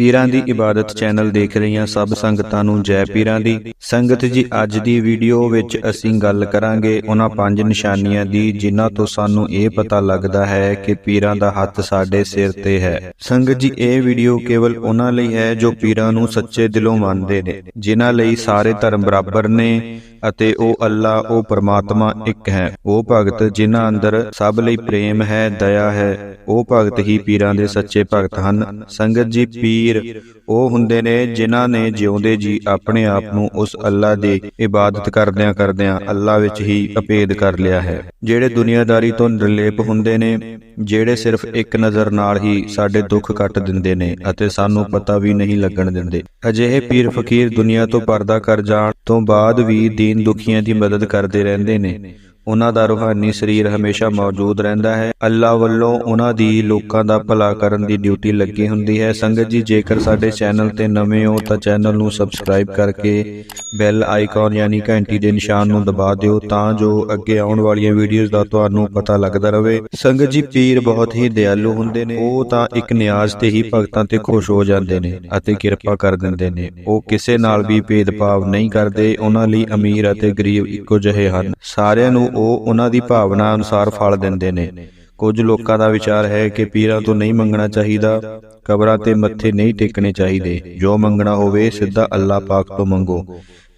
ਪੀਰਾਂ ਦੀ ਇਬਾਦਤ ਚੈਨਲ ਦੇਖ ਰਹੀਆਂ ਸਭ ਸੰਗਤਾਂ ਨੂੰ ਜੈ ਪੀਰਾਂ ਦੀ। ਸੰਗਤ ਜੀ, ਅੱਜ ਦੀ ਵੀਡੀਓ ਵਿੱਚ ਅਸੀਂ ਗੱਲ ਕਰਾਂਗੇ ਉਹਨਾਂ ਪੰਜ ਨਿਸ਼ਾਨੀਆਂ ਦੀ, ਜਿਨ੍ਹਾਂ ਤੋਂ ਸਾਨੂੰ ਇਹ ਪਤਾ ਲੱਗਦਾ ਹੈ ਕਿ ਪੀਰਾਂ ਦਾ ਹੱਥ ਸਾਡੇ ਸਿਰ ਤੇ ਹੈ। ਸੰਗਤ ਜੀ, ਇਹ ਵੀਡੀਓ ਕੇਵਲ ਉਹਨਾਂ ਲਈ ਹੈ ਜੋ ਪੀਰਾਂ ਨੂੰ ਸੱਚੇ ਦਿਲੋਂ ਮੰਨਦੇ ਨੇ, ਜਿਨ੍ਹਾਂ ਲਈ ਸਾਰੇ ਧਰਮ ਬਰਾਬਰ ਨੇ ਅਤੇ ਉਹ ਅੱਲਾ, ਉਹ ਪਰਮਾਤਮਾ ਇੱਕ ਹੈ। ਉਹ ਭਗਤ ਜਿਨ੍ਹਾਂ ਅੰਦਰ ਸਭ ਲਈ ਪ੍ਰੇਮ ਹੈ, ਦਇਆ ਹੈ, ਉਹ ਭਗਤ ਹੀ ਪੀਰਾਂ ਦੇ ਸੱਚੇ ਭਗਤ ਹਨ। ਸੰਗਤ ਜੀ ਪੀਰ, ਉਹ ਹੁੰਦੇ ਨੇ ਜਿਨ੍ਹਾਂ ਨੇ ਜਿਉਂਦੇ ਜੀ ਆਪਣੇ ਆਪ ਨੂੰ ਉਸ ਅੱਲਾ ਦੀ ਇਬਾਦਤ ਕਰਦਿਆਂ ਕਰਦਿਆਂ ਅੱਲਾ ਵਿੱਚ ਹੀ ਅਪੇਦ ਕਰ ਲਿਆ ਹੈ। ਜਿਹੜੇ ਦੁਨੀਆਦਾਰੀ ਤੋਂ ਨਿਰਲੇਪ ਹੁੰਦੇ ਨੇ, ਜਿਹੜੇ ਸਿਰਫ ਇੱਕ ਨਜ਼ਰ ਨਾਲ ਹੀ ਸਾਡੇ ਦੁੱਖ ਕੱਟ ਦਿੰਦੇ ਨੇ ਅਤੇ ਸਾਨੂੰ ਪਤਾ ਵੀ ਨਹੀਂ ਲੱਗਣ ਦਿੰਦੇ। ਅਜਿਹੇ ਪੀਰ ਫਕੀਰ ਦੁਨੀਆ ਤੋਂ ਪਰਦਾ ਕਰ ਜਾਣ ਤੋਂ ਬਾਅਦ ਵੀ ਦੀਨ ਦੁਖੀਆਂ ਦੀ ਮਦਦ ਕਰਦੇ ਰਹਿੰਦੇ ਨੇ। ਉਹਨਾਂ ਦਾ ਰੂਹਾਨੀ ਸਰੀਰ ਹਮੇਸ਼ਾ ਮੌਜੂਦ ਰਹਿੰਦਾ ਹੈ। ਅੱਲਾ ਵੱਲੋਂ ਉਹਨਾਂ ਦੀ ਲੋਕਾਂ ਦਾ ਭਲਾ ਕਰਨ ਦੀ ਡਿਊਟੀ ਲੱਗੀ ਹੁੰਦੀ ਹੈ। ਸੰਗਤ ਜੀ, ਜੇਕਰ ਸਾਡੇ ਚੈਨਲ ਤੇ ਨਵੇਂ ਹੋ ਤਾਂ ਚੈਨਲ ਨੂੰ ਸਬਸਕ੍ਰਾਈਬ ਕਰਕੇ ਬੈਲ ਆਈਕਨ ਯਾਨੀ ਘੰਟੀ ਦੇ ਨਿਸ਼ਾਨ ਨੂੰ ਦਬਾ ਦਿਓ ਤਾਂ ਜੋ ਅੱਗੇ ਆਉਣ ਵਾਲੀਆਂ ਵੀਡੀਓਜ਼ ਦਾ ਤੁਹਾਨੂੰ ਪਤਾ ਲੱਗਦਾ ਰਹੇ। ਸੰਗਤ ਜੀ, ਪੀਰ ਬਹੁਤ ਹੀ ਦਿਆਲੂ ਹੁੰਦੇ ਨੇ। ਉਹ ਤਾਂ ਇੱਕ ਨਿਆਜ਼ ਤੇ ਹੀ ਭਗਤਾਂ ਤੇ ਖੁਸ਼ ਹੋ ਜਾਂਦੇ ਨੇ ਅਤੇ ਕਿਰਪਾ ਕਰ ਦਿੰਦੇ ਨੇ। ਉਹ ਕਿਸੇ ਨਾਲ ਵੀ ਭੇਦਭਾਵ ਨਹੀਂ ਕਰਦੇ। ਉਹਨਾਂ ਲਈ ਅਮੀਰ ਅਤੇ ਗਰੀਬ ਇੱਕੋ ਜਿਹੇ ਹਨ। ਸਾਰਿਆਂ ਨੂੰ ਉਹ ਉਹਨਾਂ ਦੀ ਭਾਵਨਾ ਅਨੁਸਾਰ ਫਲ ਦਿੰਦੇ ਨੇ। ਕੁਝ ਲੋਕਾਂ ਦਾ ਵਿਚਾਰ ਹੈ ਕਿ ਪੀਰਾਂ ਤੋਂ ਨਹੀਂ ਮੰਗਣਾ ਚਾਹੀਦਾ, ਕਬਰਾਂ ਤੇ ਮੱਥੇ ਨਹੀਂ ਟੇਕਣੇ ਚਾਹੀਦੇ। ਜੋ ਮੰਗਣਾ ਹੋਵੇ, ਸਿੱਧਾ ਅੱਲਾਹ ਪਾਕ ਤੋਂ ਮੰਗੋ।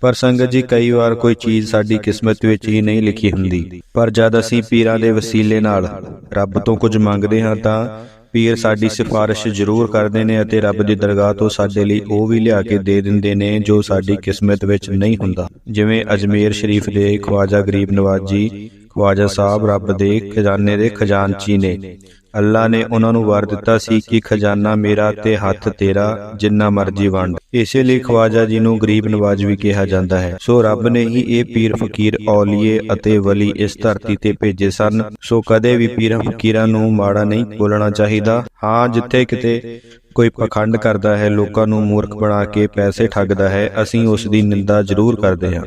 ਪਰ ਸੰਗਤ ਜੀ, ਕਈ ਵਾਰ ਕੋਈ ਚੀਜ਼ ਸਾਡੀ ਕਿਸਮਤ ਵਿੱਚ ਹੀ ਨਹੀਂ ਲਿਖੀ ਹੁੰਦੀ। ਪਰ ਜਦ ਅਸੀਂ ਪੀਰਾਂ ਦੇ ਵਸੀਲੇ ਨਾਲ ਰੱਬ ਤੋਂ ਕੁਝ ਮੰਗਦੇ ਹਾਂ ਤਾਂ ਪੀਰ ਸਾਡੀ ਸਿਫਾਰਿਸ਼ ਜ਼ਰੂਰ ਕਰਦੇ ਨੇ ਅਤੇ ਰੱਬ ਦੀ ਦਰਗਾਹ ਤੋਂ ਸਾਡੇ ਲਈ ਉਹ ਵੀ ਲਿਆ ਕੇ ਦੇ ਦਿੰਦੇ ਨੇ ਜੋ ਸਾਡੀ ਕਿਸਮਤ ਵਿੱਚ ਨਹੀਂ ਹੁੰਦਾ। ਜਿਵੇਂ ਅਜਮੇਰ ਸ਼ਰੀਫ ਦੇ ਖਵਾਜਾ ਗਰੀਬ ਨਵਾਜ਼ ਜੀ ਖਵਾਜਾ ਸਾਹਿਬ ਰੱਬ ਦੇ ਖਜ਼ਾਨੇ ਦੇ ਖਜ਼ਾਨਚੀ ਨੇ। ਅੱਲਾ ਨੇ। ਉਹਨਾਂ ਨੂੰ ਵਰ ਦਿੱਤਾ ਸੀ ਕਿ ਖਜ਼ਾਨਾ ਮੇਰਾ ਤੇ ਹੱਥ ਤੇਰਾ ਜਿੰਨਾ ਮਰਜ਼ੀ ਵੰਡ। ਇਸੇ ਲਈ ਖਵਾਜਾ ਜੀ ਨੂੰ ਗਰੀਬ ਨਵਾਜ਼ ਵੀ ਕਿਹਾ ਜਾਂਦਾ ਹੈ। ਸੋ ਰੱਬ ਨੇ ਹੀ ਇਹ ਪੀਰ ਫਕੀਰ ਔਲੀਏ ਅਤੇ ਵਲੀ ਇਸ ਧਰਤੀ ਤੇ ਭੇਜੇ ਸਨ। ਸੋ ਕਦੇ ਵੀ ਪੀਰਾਂ ਫਕੀਰਾਂ ਨੂੰ ਮਾੜਾ ਨਹੀਂ ਬੋਲਣਾ ਚਾਹੀਦਾ। ਹਾਂ ਜਿੱਥੇ ਕਿਤੇ ਕੋਈ ਪਖੰਡ ਕਰਦਾ ਹੈ ਲੋਕਾਂ ਨੂੰ ਮੂਰਖ ਬਣਾ ਕੇ ਪੈਸੇ ਠੱਗਦਾ ਹੈ। ਅਸੀਂ ਉਸ ਦੀ ਨਿੰਦਾ ਜ਼ਰੂਰ ਕਰਦੇ ਹਾਂ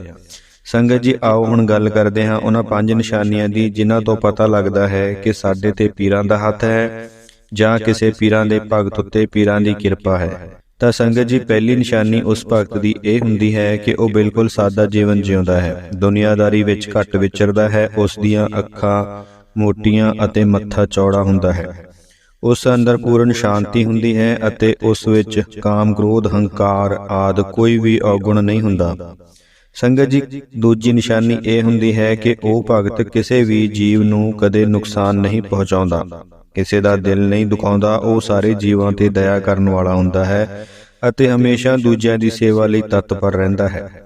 ਸੰਗਤ ਜੀ, ਆਓ ਹੁਣ ਗੱਲ ਕਰਦੇ ਹਾਂ ਉਹਨਾਂ ਪੰਜ ਨਿਸ਼ਾਨੀਆਂ ਦੀ, ਜਿਨ੍ਹਾਂ ਤੋਂ ਪਤਾ ਲੱਗਦਾ ਹੈ ਕਿ ਸਾਡੇ ਤੇ ਪੀਰਾਂ ਦਾ ਹੱਥ ਹੈ ਜਾਂ ਕਿਸੇ ਪੀਰਾਂ ਦੇ ਭਗਤ ਉੱਤੇ ਪੀਰਾਂ ਦੀ ਕਿਰਪਾ ਹੈ। ਤਾਂ ਸੰਗਤ ਜੀ, ਪਹਿਲੀ ਨਿਸ਼ਾਨੀ ਉਸ ਭਗਤ ਦੀ ਇਹ ਹੁੰਦੀ ਹੈ ਕਿ ਉਹ ਬਿਲਕੁਲ ਸਾਦਾ ਜੀਵਨ ਜਿਉਂਦਾ ਹੈ। ਦੁਨੀਆਦਾਰੀ ਵਿੱਚ ਘੱਟ ਵਿਚਰਦਾ ਹੈ, ਉਸ ਦੀਆਂ ਅੱਖਾਂ ਮੋਟੀਆਂ ਅਤੇ ਮੱਥਾ ਚੌੜਾ ਹੁੰਦਾ ਹੈ। ਉਸ ਅੰਦਰ ਪੂਰਨ ਸ਼ਾਂਤੀ ਹੁੰਦੀ ਹੈ ਅਤੇ ਉਸ ਵਿੱਚ ਕਾਮ, ਕ੍ਰੋਧ, ਹੰਕਾਰ ਆਦ ਕੋਈ ਵੀ ਔਗੁਣ ਨਹੀਂ ਹੁੰਦਾ। ਸੰਗਤ ਜੀ, ਦੂਜੀ ਨਿਸ਼ਾਨੀ ਇਹ ਹੁੰਦੀ ਹੈ ਕਿ ਉਹ ਭਗਤ ਕਿਸੇ ਵੀ ਜੀਵ ਨੂੰ ਕਦੇ ਨੁਕਸਾਨ ਨਹੀਂ ਪਹੁੰਚਾਉਂਦਾ। ਕਿਸੇ ਦਾ ਦਿਲ ਨਹੀਂ ਦੁਖਾਉਂਦਾ, ਉਹ ਸਾਰੇ ਜੀਵਾਂ ਤੇ ਦਇਆ ਕਰਨ ਵਾਲਾ ਹੁੰਦਾ ਹੈ ਅਤੇ ਹਮੇਸ਼ਾ ਦੂਜਿਆਂ ਦੀ ਸੇਵਾ ਲਈ ਤਤਪਰ ਰਹਿੰਦਾ ਹੈ।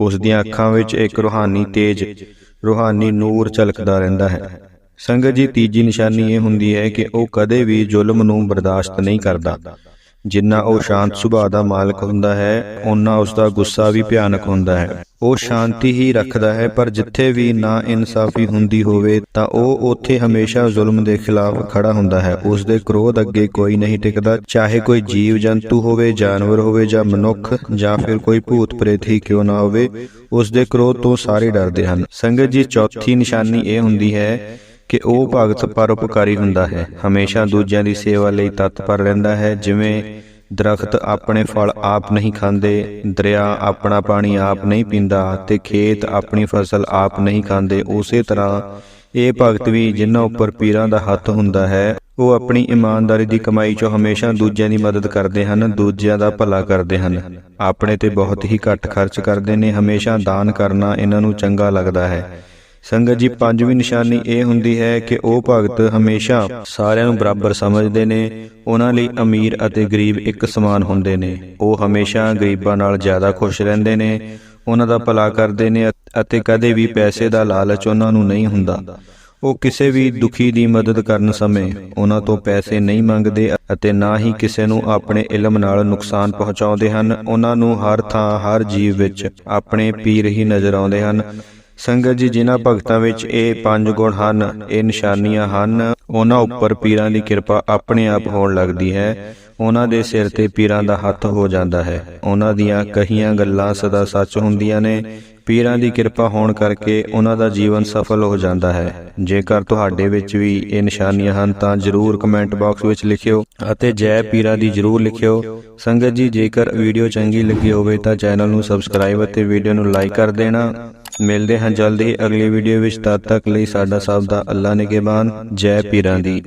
ਉਸ ਦੀਆਂ ਅੱਖਾਂ ਵਿੱਚ ਇੱਕ ਰੂਹਾਨੀ ਤੇਜ, ਰੂਹਾਨੀ ਨੂਰ ਝਲਕਦਾ ਰਹਿੰਦਾ ਹੈ। ਸੰਗਤ ਜੀ, ਤੀਜੀ ਨਿਸ਼ਾਨੀ ਇਹ ਹੁੰਦੀ ਹੈ ਕਿ ਉਹ ਕਦੇ ਵੀ ਜ਼ੁਲਮ ਨੂੰ ਬਰਦਾਸ਼ਤ ਨਹੀਂ ਕਰਦਾ। ਜਿੰਨਾ ਉਹ ਸ਼ਾਂਤ ਸੁਭਾਅ ਦਾ ਮਾਲਕ ਹੁੰਦਾ ਹੈ ਓਨਾ ਉਸ ਦਾ ਗੁੱਸਾ ਵੀ ਭਿਆਨਕ ਹੁੰਦਾ ਹੈ। ਉਹ ਸ਼ਾਂਤੀ ਹੀ ਰੱਖਦਾ ਹੈ ਪਰ ਜਿੱਥੇ ਵੀ ਨਾ ਇਨਸਾਫੀ ਹੁੰਦੀ ਹੋਵੇ ਤਾਂ ਉਹ ਉੱਥੇ ਹਮੇਸ਼ਾ ਜ਼ੁਲਮ ਦੇ ਖਿਲਾਫ ਖੜਾ ਹੁੰਦਾ ਹੈ। ਉਸ ਦੇ ਕ੍ਰੋਧ ਅੱਗੇ ਕੋਈ ਨਹੀਂ ਟਿਕਦਾ ਚਾਹੇ ਕੋਈ ਜੀਵ ਜੰਤੂ ਹੋਵੇ ਜਾਨਵਰ ਹੋਵੇ ਜਾਂ ਮਨੁੱਖ ਜਾਂ ਫਿਰ ਕੋਈ ਭੂਤ ਪ੍ਰੇਤ ਹੀ ਕਿਉਂ ਨਾ ਹੋਵੇ ਉਸ ਦੇ ਕ੍ਰੋਧ ਤੋਂ ਸਾਰੇ ਡਰਦੇ ਹਨ। ਸੰਗਤ ਜੀ ਚੌਥੀ ਨਿਸ਼ਾਨੀ ਇਹ ਹੁੰਦੀ ਹੈ ਕਿ ਉਹ ਭਗਤ ਪਰਉਪਕਾਰੀ ਹੁੰਦਾ ਹੈ। ਹਮੇਸ਼ਾ ਦੂਜਿਆਂ ਦੀ ਸੇਵਾ ਲਈ ਤਤਪਰ ਰਹਿੰਦਾ ਹੈ। ਜਿਵੇਂ ਦਰਖਤ ਆਪਣੇ ਫਲ ਆਪ ਨਹੀਂ ਖਾਂਦੇ, ਦਰਿਆ ਆਪਣਾ ਪਾਣੀ ਆਪ ਨਹੀਂ ਪੀਂਦਾ ਤੇ ਖੇਤ ਆਪਣੀ ਫਸਲ ਆਪ ਨਹੀਂ ਖਾਂਦੇ, ਉਸੇ ਤਰ੍ਹਾਂ ਇਹ ਭਗਤ ਵੀ ਜਿਨ੍ਹਾਂ ਉੱਪਰ ਪੀਰਾਂ ਦਾ ਹੱਥ ਹੁੰਦਾ ਹੈ, ਉਹ ਆਪਣੀ ਇਮਾਨਦਾਰੀ ਦੀ ਕਮਾਈ ਚੋਂ ਹਮੇਸ਼ਾ ਦੂਜਿਆਂ ਦੀ ਮਦਦ ਕਰਦੇ ਹਨ, ਦੂਜਿਆਂ ਦਾ ਭਲਾ ਕਰਦੇ ਹਨ। ਆਪਣੇ ਤੇ ਬਹੁਤ ਹੀ ਘੱਟ ਖਰਚ ਕਰਦੇ ਨੇ, ਹਮੇਸ਼ਾ ਦਾਨ ਕਰਨਾ ਇਹਨਾਂ ਨੂੰ ਚੰਗਾ ਲੱਗਦਾ ਹੈ। ਸੰਗਤ ਜੀ ਪੰਜਵੀਂ ਨਿਸ਼ਾਨੀ ਇਹ ਹੁੰਦੀ ਹੈ ਕਿ ਉਹ ਭਗਤ ਹਮੇਸ਼ਾ ਸਾਰਿਆਂ ਨੂੰ ਬਰਾਬਰ ਸਮਝਦੇ ਨੇ, ਉਹਨਾਂ ਲਈ ਅਮੀਰ ਅਤੇ ਗਰੀਬ ਇੱਕ ਸਮਾਨ ਹੁੰਦੇ ਨੇ। ਉਹ ਹਮੇਸ਼ਾ ਗਰੀਬਾਂ ਨਾਲ ਜ਼ਿਆਦਾ ਖੁਸ਼ ਰਹਿੰਦੇ ਨੇ, ਉਹਨਾਂ ਦਾ ਭਲਾ ਕਰਦੇ ਨੇ ਅਤੇ ਕਦੇ ਵੀ ਪੈਸੇ ਦਾ ਲਾਲਚ ਉਹਨਾਂ ਨੂੰ ਨਹੀਂ ਹੁੰਦਾ। ਉਹ ਕਿਸੇ ਵੀ ਦੁਖੀ ਦੀ ਮਦਦ ਕਰਨ ਸਮੇਂ ਉਹਨਾਂ ਤੋਂ ਪੈਸੇ ਨਹੀਂ ਮੰਗਦੇ ਅਤੇ ਨਾ ਹੀ ਕਿਸੇ ਨੂੰ ਆਪਣੇ ਇਲਮ ਨਾਲ ਨੁਕਸਾਨ ਪਹੁੰਚਾਉਂਦੇ ਹਨ। ਉਹਨਾਂ ਨੂੰ ਹਰ ਥਾਂ, ਹਰ ਜੀਵ ਵਿੱਚ ਆਪਣੇ ਪੀਰ ਹੀ ਨਜ਼ਰ ਆਉਂਦੇ ਹਨ। ਸੰਗਤ ਜੀ, ਜਿਨ੍ਹਾਂ ਭਗਤਾਂ ਵਿੱਚ ਇਹ ਪੰਜ ਗੁਣ ਹਨ, ਇਹ ਨਿਸ਼ਾਨੀਆਂ ਹਨ, ਉਹਨਾਂ ਉੱਪਰ ਪੀਰਾਂ ਦੀ ਕਿਰਪਾ ਆਪਣੇ ਆਪ ਹੋਣ ਲੱਗਦੀ ਹੈ। ਉਹਨਾਂ ਦੇ ਸਿਰ ਤੇ ਪੀਰਾਂ ਦਾ ਹੱਥ ਹੋ ਜਾਂਦਾ ਹੈ। ਉਹਨਾਂ ਦੀਆਂ ਕਹੀਆਂ ਗੱਲਾਂ ਸਦਾ ਸੱਚ ਹੁੰਦੀਆਂ ਨੇ। ਪੀਰਾਂ ਦੀ ਕਿਰਪਾ ਹੋਣ ਕਰਕੇ ਉਹਨਾਂ ਦਾ ਜੀਵਨ ਸਫਲ ਹੋ ਜਾਂਦਾ ਹੈ। ਜੇਕਰ ਤੁਹਾਡੇ ਵਿੱਚ ਵੀ ਇਹ ਨਿਸ਼ਾਨੀਆਂ ਹਨ, ਤਾਂ ਜਰੂਰ ਕਮੈਂਟ ਬਾਕਸ ਵਿੱਚ ਲਿਖਿਓ ਅਤੇ ਜੈ ਪੀਰਾਂ ਦੀ ਜਰੂਰ ਲਿਖਿਓ। ਸੰਗਤ ਜੀ, ਜੇਕਰ ਵੀਡੀਓ ਚੰਗੀ ਲੱਗੀ ਹੋਵੇ, ਤਾਂ ਚੈਨਲ ਨੂੰ ਸਬਸਕ੍ਰਾਈਬ ਅਤੇ ਵੀਡੀਓ ਨੂੰ ਲਾਈਕ ਕਰ ਦੇਣਾ। ਮਿਲਦੇ ਹਾਂ ਜਲਦੀ ਅਗਲੀ ਵੀਡੀਓ ਵਿੱਚ। ਤਦ ਤੱਕ ਲਈ ਸਾਡਾ ਸਭ ਦਾ ਅੱਲਾ ਨਿਗਹਿਬਾਨ। ਜੈ ਪੀਰਾਂ ਦੀ।